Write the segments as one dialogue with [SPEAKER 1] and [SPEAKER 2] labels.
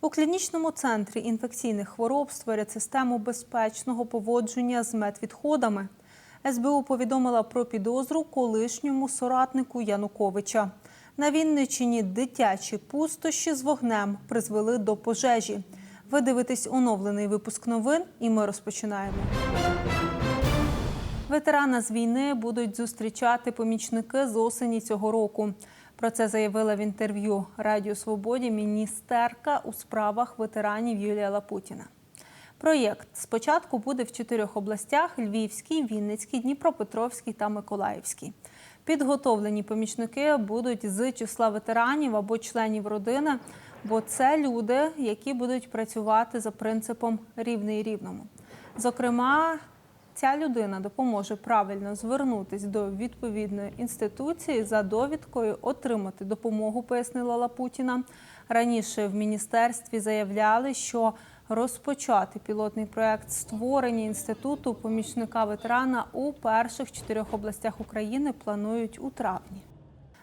[SPEAKER 1] У клінічному центрі інфекційних хвороб створять систему безпечного поводження з медвідходами. СБУ повідомила про підозру колишньому соратнику Януковича. На Вінниччині дитячі пустощі з вогнем призвели до пожежі. Ви дивитесь оновлений випуск новин, і ми розпочинаємо. Ветерана з війни будуть зустрічати помічники з осені цього року. Про це заявила в інтерв'ю Радіо Свободі міністерка у справах ветеранів Юлія Лапутіна. Проєкт спочатку буде в чотирьох областях: Львівській, Вінницькій, Дніпропетровській та Миколаївській. Підготовлені помічники будуть з числа ветеранів або членів родини, бо це люди, які будуть працювати за принципом рівний рівному. Зокрема, Ця людина допоможе правильно звернутись до відповідної інституції за довідкою, отримати допомогу, пояснила Лапутіна. Раніше в міністерстві заявляли, що розпочати пілотний проект створення інституту помічника ветерана у перших чотирьох областях України планують у травні.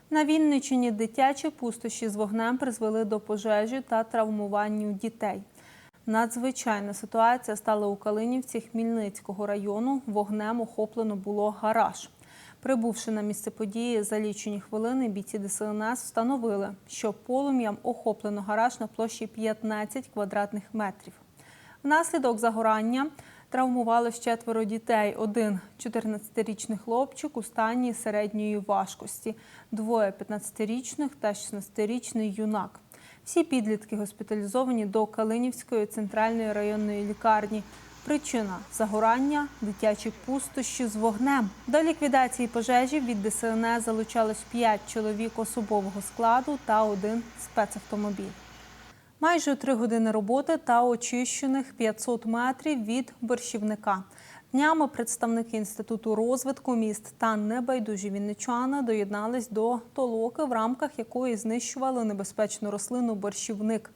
[SPEAKER 1] На Вінниччині дитячі пустощі з вогнем призвели до пожежі та травмуванню дітей. Надзвичайна ситуація стала у Калинівці Хмільницького району. Вогнем охоплено було гараж. Прибувши на місце події за лічені хвилини, бійці ДСНС встановили, що полум'ям охоплено гараж на площі 15 квадратних метрів. Внаслідок загорання травмувалось четверо дітей. Один 14-річний хлопчик у стані середньої важкості, двоє 15-річних та 16-річний юнак. Всі підлітки госпіталізовані до Калинівської центральної районної лікарні. Причина загорання дитячі пустощі з вогнем. До ліквідації пожежі від ДСНС залучалось 5 чоловік особового складу та один спецавтомобіль. Майже три години роботи та очищених 500 метрів від борщівника. Днями представники інституту розвитку міст та небайдужі вінничани доєднались до толоки, в рамках якої знищували небезпечну рослину борщівник.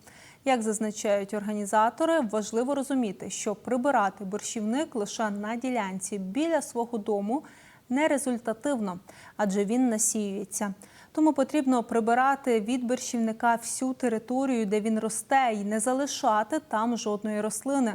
[SPEAKER 1] Як зазначають організатори, важливо розуміти, що прибирати борщівник лише на ділянці біля свого дому не результативно, адже він насіюється. Тому потрібно прибирати від борщівника всю територію, де він росте, і не залишати там жодної рослини.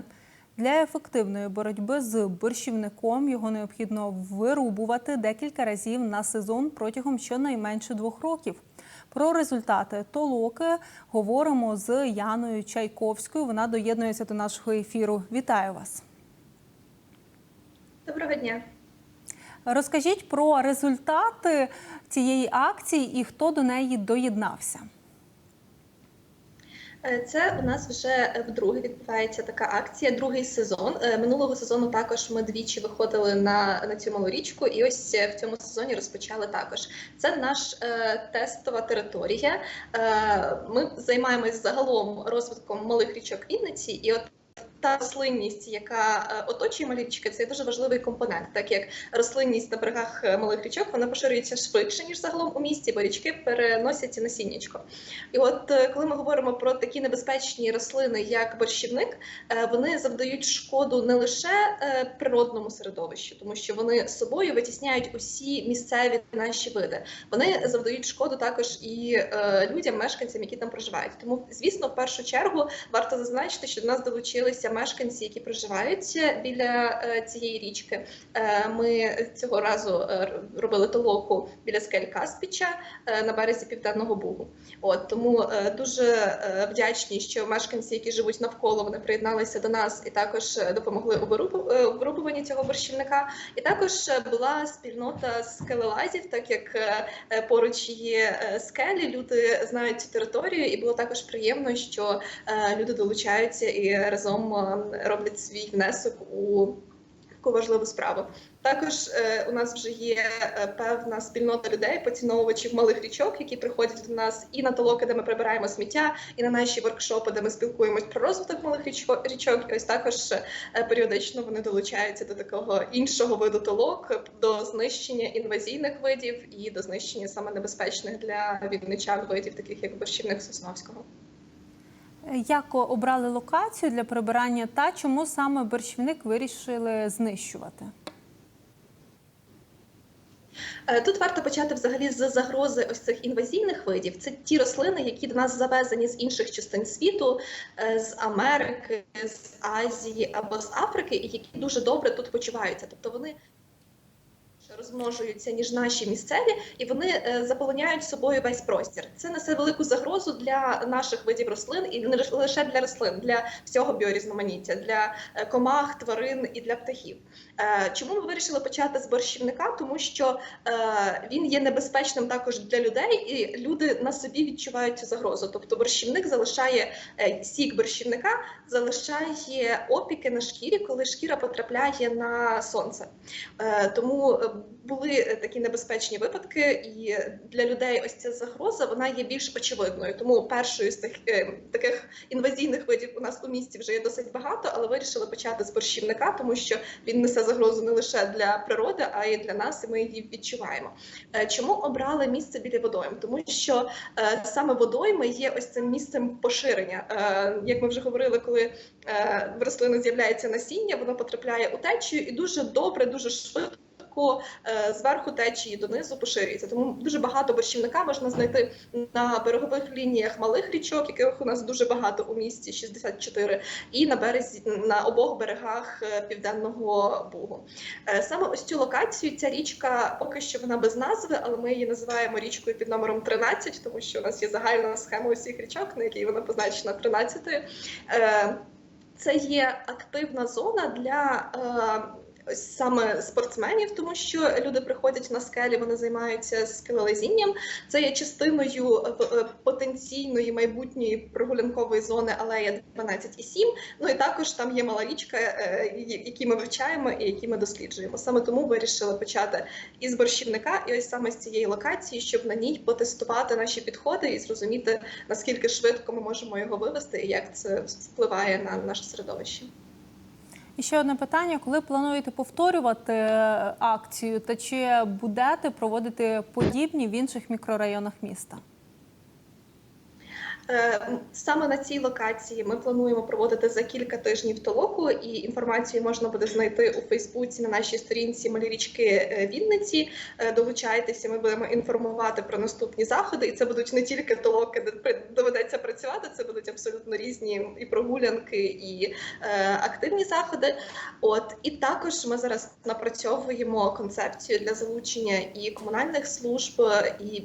[SPEAKER 1] Для ефективної боротьби з борщівником його необхідно вирубувати декілька разів на сезон протягом щонайменше двох років. Про результати толоки говоримо з Яною Чайковською. Вона доєднується до нашого ефіру. Вітаю вас.
[SPEAKER 2] Доброго дня.
[SPEAKER 1] Розкажіть про результати цієї акції і хто до неї доєднався.
[SPEAKER 2] Е, Це у нас вже вдруге відбувається така акція, другий сезон. Е, Минулого сезону також ми двічі виходили на, на цю малу річку, і ось в цьому сезоні розпочали також. Це наш е, тестова територія. Е, ми займаємось загалом розвитком малих річок Вінниці, і от. Та рослинність, яка е, оточує малі річки, це дуже важливий компонент, так як рослинність на берегах е, малих річок вона поширюється швидше ніж загалом у місті, бо річки переносять насіннячко. І от е, коли ми говоримо про такі небезпечні рослини, як борщівник, вони завдають шкоду не лише природному середовищу, тому що вони з собою витісняють усі місцеві наші види. Вони завдають шкоду також і людям, мешканцям, які там проживають. Тому, звісно, в першу чергу варто зазначити, що до нас долучилися мешканці, які проживають біля е, цієї річки. Е, Ми цього разу е, робили толоку біля скель Каспіча на березі Південного Бугу. От тому дуже вдячні, що мешканці, які живуть навколо, вони приєдналися до нас і також допомогли вирубуванні цього борщівника. І також була спільнота скелелазів, так як поруч є скелі, люди знають цю територію, і було також приємно, що люди долучаються і разом роблять свій внесок у таку важливу справу. Також е, у нас вже є е, певна спільнота людей, поціновувачів малих річок, які приходять до нас і на толоки, де ми прибираємо сміття, і на наші воркшопи, де ми спілкуємось про розвиток малих річок. І ось також е, періодично вони долучаються до такого іншого виду толок, до знищення інвазійних видів і до знищення саме небезпечних для відничан видів, таких як борщівник Сосновського.
[SPEAKER 1] Як обрали локацію для прибирання та чому саме борщівник вирішили знищувати?
[SPEAKER 2] Е, Тут варто почати взагалі з загрози ось цих інвазійних видів. Це ті рослини, які до нас завезені з інших частин світу, е, з Америки, з Азії або з Африки, і які дуже добре тут почуваються. Тобто вони розмножуються ніж наші місцеві, і вони е, заполоняють собою весь простір. Це несе велику загрозу для наших видів рослин, і не лише для рослин, для всього біорізноманіття, для е, комах, тварин і для птахів. Е, Чому ми вирішили почати з борщівника? Тому що він є небезпечним також для людей, і люди на собі відчувають цю загрозу. Тобто борщівник залишає сік борщівника, залишає опіки на шкірі, коли шкіра потрапляє на сонце. Тому були е, такі небезпечні випадки, і для людей ось ця загроза вона є більш очевидною. Тому першою з тих е, таких інвазійних видів у нас у місті вже є досить багато, але вирішили почати з борщівника, тому що він несе загрозу не лише для природи, а й для нас, і ми її відчуваємо. Е, Чому обрали місце біля водойм? Тому що саме водойми є ось цим місцем поширення. Як ми вже говорили, коли в рослини з'являється насіння, воно потрапляє у течію і дуже добре, дуже швидко. Е, Зверху течії донизу поширюється, тому дуже багато борщівника можна знайти на берегових лініях малих річок, яких у нас дуже багато у місті 64, і на березі на обох берегах е, південного Бугу. Е, Саме ось цю локацію ця річка поки що вона без назви, але ми її називаємо річкою під номером 13, тому що у нас є загальна схема усіх річок, на якій вона позначена 13. Е, Це є активна зона для. Саме спортсменів, тому що люди приходять на скелі, вони займаються скелелезінням. Це є частиною е, е, потенційної майбутньої прогулянкової зони алея 12 і 7. Ну і також там є мала річка, е, які ми вивчаємо і які ми досліджуємо. Саме тому вирішили почати із борщівника, і ось саме з цієї локації, щоб на ній потестувати наші підходи і зрозуміти наскільки швидко ми можемо його вивести, і як це впливає на наше середовище.
[SPEAKER 1] І ще одне питання: коли плануєте повторювати е, акцію, та чи будете проводити подібні в інших мікрорайонах міста?
[SPEAKER 2] Е, Саме на цій локації ми плануємо проводити за кілька тижнів толоку, і інформацію можна буде знайти у Фейсбуці на нашій сторінці Малі річки е, Вінниці. Е, Долучайтеся, ми будемо інформувати про наступні заходи. І це будуть не тільки толоки, де доведеться працювати. Це будуть абсолютно різні і прогулянки, і е, активні заходи. От і також ми зараз напрацьовуємо концепцію для залучення і комунальних служб, і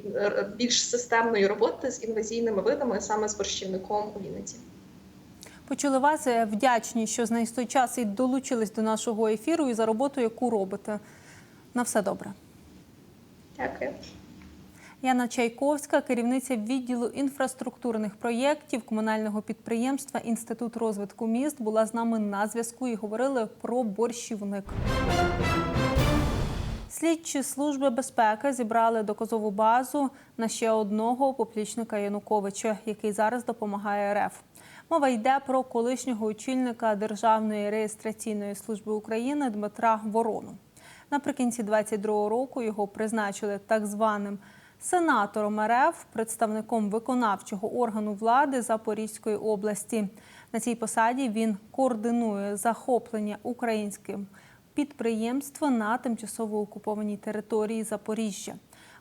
[SPEAKER 2] більш системної роботи з інвазійними видами, саме з борщівником у Вінниці.
[SPEAKER 1] Почули вас е, вдячні, що знайшли час і долучились до нашого ефіру і за роботу, яку робите. На все добре.
[SPEAKER 2] Дякую.
[SPEAKER 1] Яна Чайковська, керівниця відділу інфраструктурних проєктів комунального підприємства Інститут розвитку міст, була з нами на зв'язку і говорили про борщівник. Слідчі служби безпеки зібрали доказову базу на ще одного поплічника Януковича, який зараз допомагає РФ. Мова йде про колишнього очільника Державної реєстраційної служби України Дмитра Ворону. Наприкінці 22-го року його призначили так званим сенатором РФ, представником виконавчого органу влади Запорізької області. На цій посаді він координує захоплення українським підприємства на тимчасово окупованій території Запоріжжя.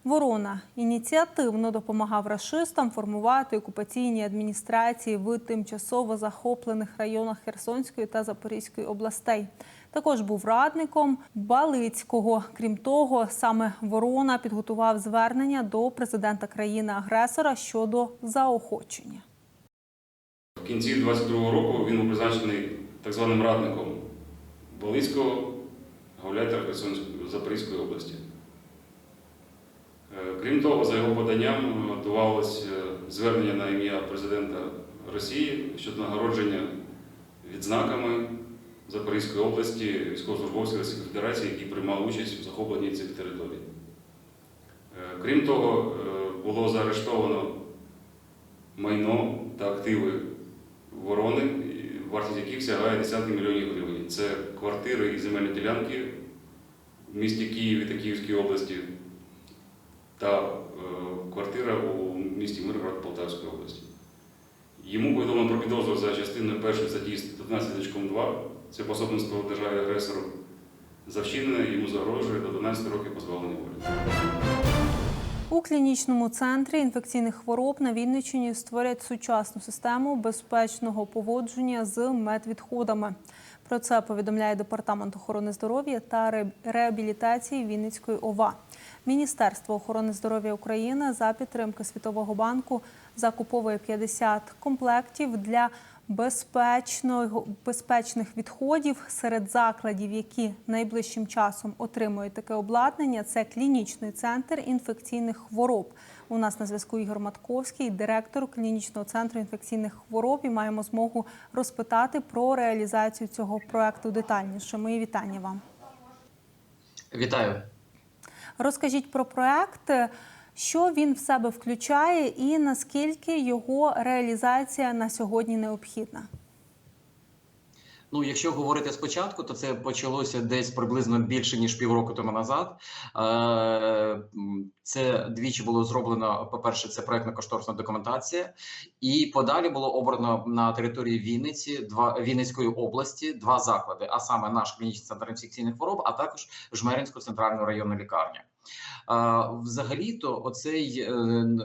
[SPEAKER 1] Ворона ініціативно допомагав рашистам формувати окупаційні адміністрації в тимчасово захоплених районах Херсонської та Запорізької областей. Також був радником Балицького. Крім того, саме Ворона підготував звернення до президента країни-агресора щодо заохочення.
[SPEAKER 3] В кінці 22-го року він був призначений так званим радником Болицького Херсонської Запорізької області. Е, Крім того, за його поданням готувалось е, звернення на ім'я президента Росії щодо нагородження відзнаками Запорізької області військовослужбовців Російської Федерації, які приймали участь у захопленні цих територій. Е, Крім того, було заарештовано майно та активи ворони, вартість яких сягає десятки мільйонів гривень. Це квартири і земельні ділянки в місті Києві та Київській області та е, квартира у місті Миргород Полтавської області. Йому повідомлено про підозру за частиною першої статті 15.2. Це пособництво державі агресору. За вчинене йому загрожує до 12 років позбавлення волі.
[SPEAKER 1] У клінічному центрі інфекційних хвороб на Вінниччині створять сучасну систему безпечного поводження з медвідходами. Про це повідомляє департамент охорони здоров'я та ре- реабілітації Вінницької ОВА. Міністерство охорони здоров'я України за підтримки Світового банку закуповує 50 комплектів для безпечних відходів серед закладів, які найближчим часом отримують таке обладнання. Це клінічний центр інфекційних хвороб. У нас на зв'язку Ігор Матковський, директор клінічного центру інфекційних хвороб. І маємо змогу розпитати про реалізацію цього проекту детальніше. Мої вітання вам.
[SPEAKER 4] Вітаю.
[SPEAKER 1] Розкажіть про проект, що він в себе включає, і наскільки його реалізація на сьогодні необхідна.
[SPEAKER 4] Ну, якщо говорити спочатку, то це почалося десь приблизно більше ніж півроку тому назад. Е, Це двічі було зроблено. По-перше, це проектна кошторисна документація, і подалі було обрано на території Вінниці, два Вінницької області, два заклади, а саме наш клінічний центр інфекційних хвороб, а також Жмеринську центральну районну лікарню. Е, Взагалі-то, оцей е,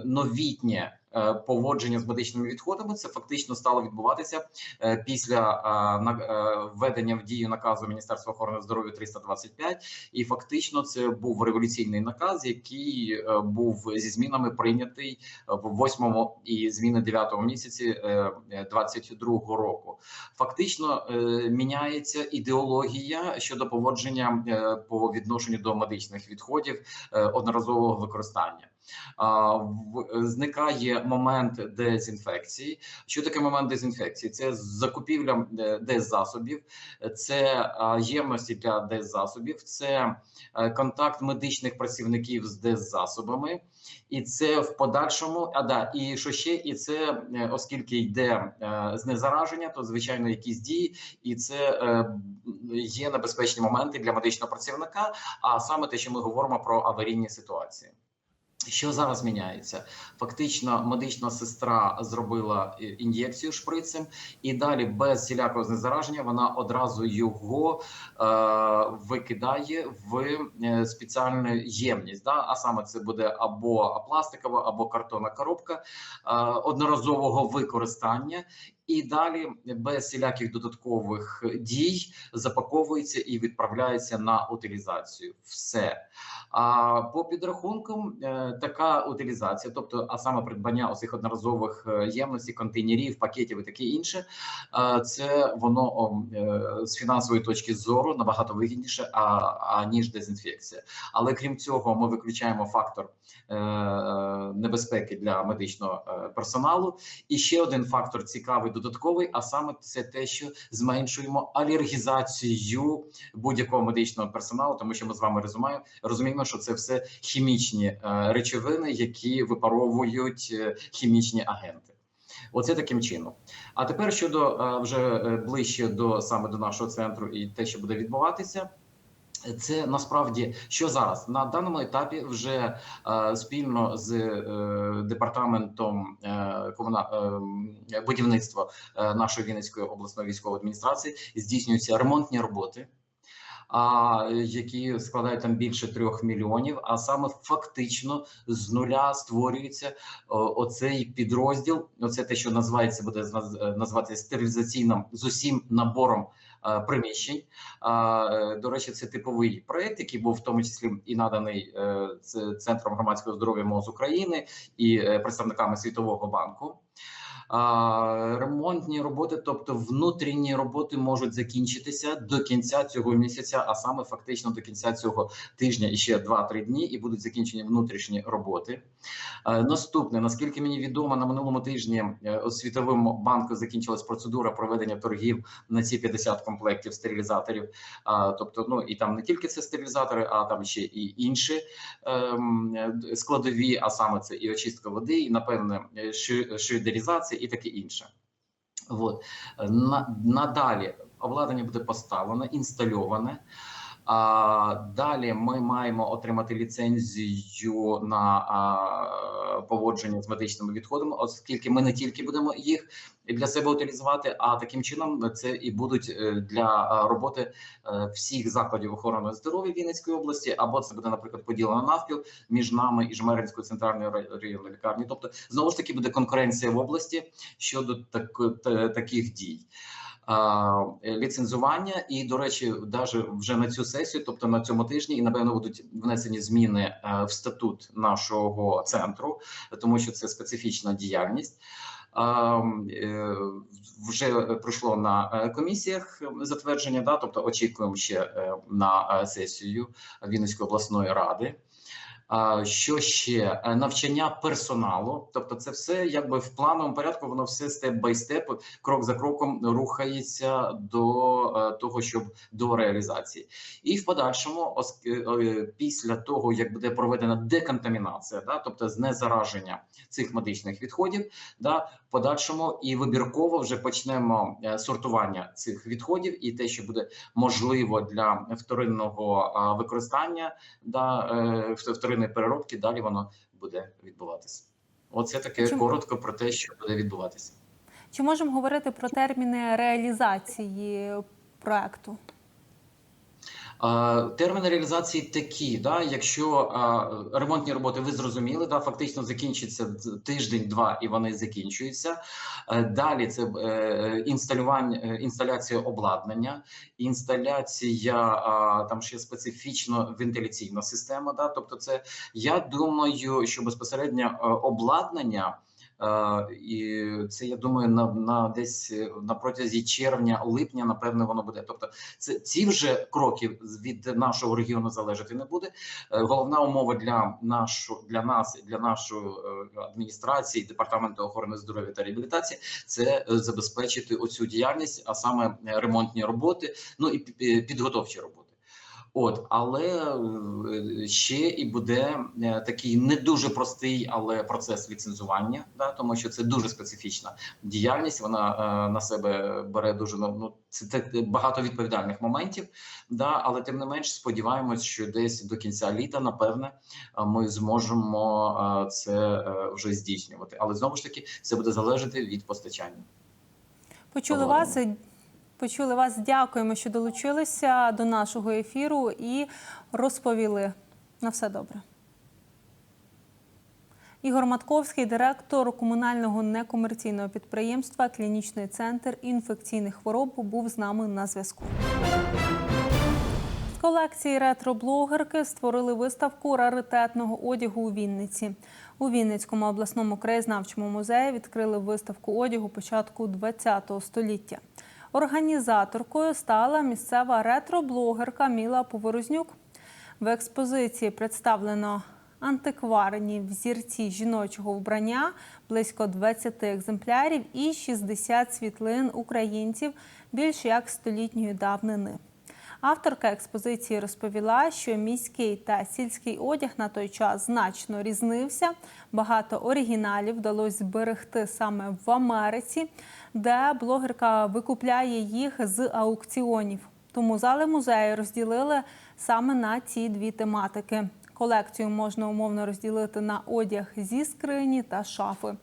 [SPEAKER 4] новітнє поводження з медичними відходами це фактично стало відбуватися е, після е, е, введення в дію наказу Міністерства охорони здоров'я 325. І фактично це був революційний наказ, який е, був зі змінами прийнятий в восьмому і зміни дев'ятому місяці е, е, 22-го року. Фактично е, міняється ідеологія щодо поводження е, по відношенню до медичних відходів е, одноразового використання. Зникає момент дезінфекції. Що таке момент дезінфекції? Це закупівля е, деззасобів, це ємності для деззасобів, це е, контакт медичних працівників з деззасобами, і це в подальшому. А да, і що ще? І це е, оскільки йде знезараження, то звичайно якісь дії, і це є небезпечні моменти для медичного працівника. А саме те, що ми говоримо про аварійні ситуації. Що зараз міняється? Фактично, медична сестра зробила е, ін'єкцію шприцем, і далі без всілякого знезараження вона одразу його е, викидає в е, спеціальну ємність. Да? А саме це буде або пластикова, або картонна коробка е, одноразового використання. І далі без всіляких додаткових дій запаковується і відправляється на утилізацію. Все. А по підрахункам, е, така утилізація, тобто, а саме придбання оцих одноразових е, ємностей, контейнерів, пакетів і таке інше, е, це воно з фінансової точки зору набагато вигідніше, аніж дезінфекція. Але крім цього, ми виключаємо фактор небезпеки для медичного персоналу. І ще один фактор цікавий, додатковий, а саме це те, що зменшуємо алергізацію будь-якого медичного персоналу, тому що ми з вами розуміємо, розуміємо, що це все хімічні е, речовини, які випаровують е, хімічні агенти. Оце таким чином. А тепер щодо е, вже ближче до саме до нашого центру і те, що буде відбуватися. Це насправді що зараз на даному етапі вже е, спільно з е, департаментом е, комуна... е, будівництва е, нашої Вінницької обласної військової адміністрації здійснюються ремонтні роботи. А які складають там більше трьох мільйонів, а саме фактично з нуля створюється оцей підрозділ. Оце те, що називається, буде наз- називати стерилізаційним з усім набором е, приміщень. Е, До речі, це типовий проект, який був в тому числі і наданий е, центром громадського здоров'я МОЗ України і е, представниками Світового банку. Ремонтні роботи, тобто внутрішні роботи, можуть закінчитися до кінця цього місяця, а саме фактично до кінця цього тижня і ще 2-3 дні, і будуть закінчені внутрішні роботи. Е, Наступне, наскільки мені відомо, на минулому тижні е, у світовому банку закінчилась процедура проведення торгів на ці 50 комплектів стерилізаторів. Тобто, ну і там не тільки це стерилізатори, а там ще і інші ем, е, складові, а саме це і очистка води, і напевне ши- швейдерізація і таке інше. От. Надалі обладнання буде поставлено, інстальоване. А далі ми маємо отримати ліцензію на а, поводження з медичними відходами, оскільки ми не тільки будемо їх для себе утилізувати, а таким чином це і будуть е, для роботи е, всіх закладів охорони здоров'я Вінницької області, або це буде, наприклад, поділено навпіл між нами і Жмеринською центральною районною лікарні. Тобто, знову ж таки, буде конкуренція в області щодо так, таких дій. Е, ліцензування, і до речі, навіть вже на цю сесію, тобто на цьому тижні, і напевно будуть внесені зміни е, в статут нашого центру, тому що це специфічна діяльність. Е, Вже пройшло на комісіях затвердження, да, тобто очікуємо ще на сесію Вінницької обласної ради. Що ще? Е, навчання персоналу, тобто, це все якби в плановому порядку, воно все степ бай степ, крок за кроком рухається до е, того, щоб до реалізації, і в подальшому, е, після того як буде проведена деконтамінація, да, тобто знезараження цих медичних відходів, да, подальшому і вибірково вже почнемо сортування цих відходів, і те, що буде можливо для вторинного використання, да, е, вторинної переробки, далі воно буде відбуватися. Оце таке
[SPEAKER 1] Чому?
[SPEAKER 4] коротко про те, що буде відбуватися.
[SPEAKER 1] Чи можемо говорити про терміни реалізації проекту?
[SPEAKER 4] Терміни реалізації такі, да, якщо ремонтні роботи ви зрозуміли, да, фактично закінчиться тиждень-два і вони закінчуються. Е, Далі це е, інсталювання, е, інсталяція обладнання, інсталяція там ще специфічно вентиляційна система. Да, тобто, це я думаю, що безпосередньо обладнання. Е, і це я думаю на, на десь е, на протязі червня-липня, напевне, воно буде. Тобто, це ці вже кроки від нашого регіону залежати не буде. Е, Головна умова для нашу для нас, і для нашої адміністрації, департаменту охорони здоров'я та реабілітації, це забезпечити оцю діяльність, а саме ремонтні роботи, ну і пі- пі- підготовчі роботи. От, але е, ще і буде е, такий не дуже простий, але процес ліцензування, да, тому що це дуже специфічна діяльність. Вона е, на себе бере дуже ну, ну це багато відповідальних моментів. Да, але тим не менш сподіваємось, що десь до кінця літа, напевне, ми зможемо е, це вже здійснювати. Але знову ж таки, це буде залежати від постачання.
[SPEAKER 1] Почули
[SPEAKER 4] Ладно.
[SPEAKER 1] вас. Почули вас. Дякуємо, що долучилися до нашого ефіру і розповіли. На все добре. Ігор Матковський, директор комунального некомерційного підприємства Клінічний центр інфекційних хвороб, був з нами на зв'язку. З колекції ретро-блогерки створили виставку раритетного одягу у Вінниці. У Вінницькому обласному краєзнавчому музеї відкрили виставку одягу початку ХХ століття. Організаторкою стала місцева ретро-блогерка Міла Поворознюк. В експозиції представлено антикварні взірці жіночого вбрання, близько 20 екземплярів і 60 світлин українців більш як столітньої давнини. Авторка експозиції розповіла, що міський та сільський одяг на той час значно різнився. Багато оригіналів вдалося зберегти саме в Америці, де блогерка викупляє їх з аукціонів. Тому зали музею розділили саме на ці дві тематики. Колекцію можна умовно розділити на одяг зі скрині та шафи.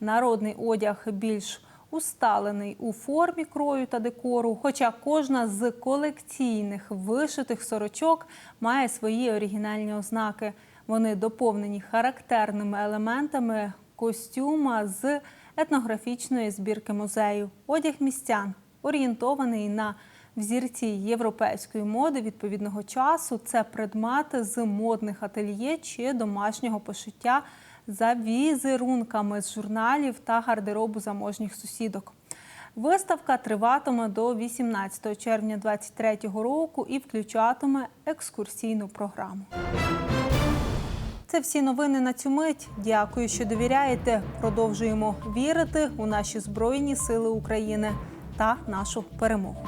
[SPEAKER 1] Народний одяг більш усталений у формі крою та декору, хоча кожна з колекційних вишитих сорочок має свої оригінальні ознаки. Вони доповнені характерними елементами костюма з етнографічної збірки музею. Одяг містян орієнтований на взірці європейської моди відповідного часу. Це предмети з модних ательє чи домашнього пошиття за візерунками з журналів та гардеробу заможніх сусідок. Виставка триватиме до 18 червня 2023 року і включатиме екскурсійну програму. Це всі новини на цю мить. Дякую, що довіряєте. Продовжуємо вірити у наші збройні сили України та нашу перемогу.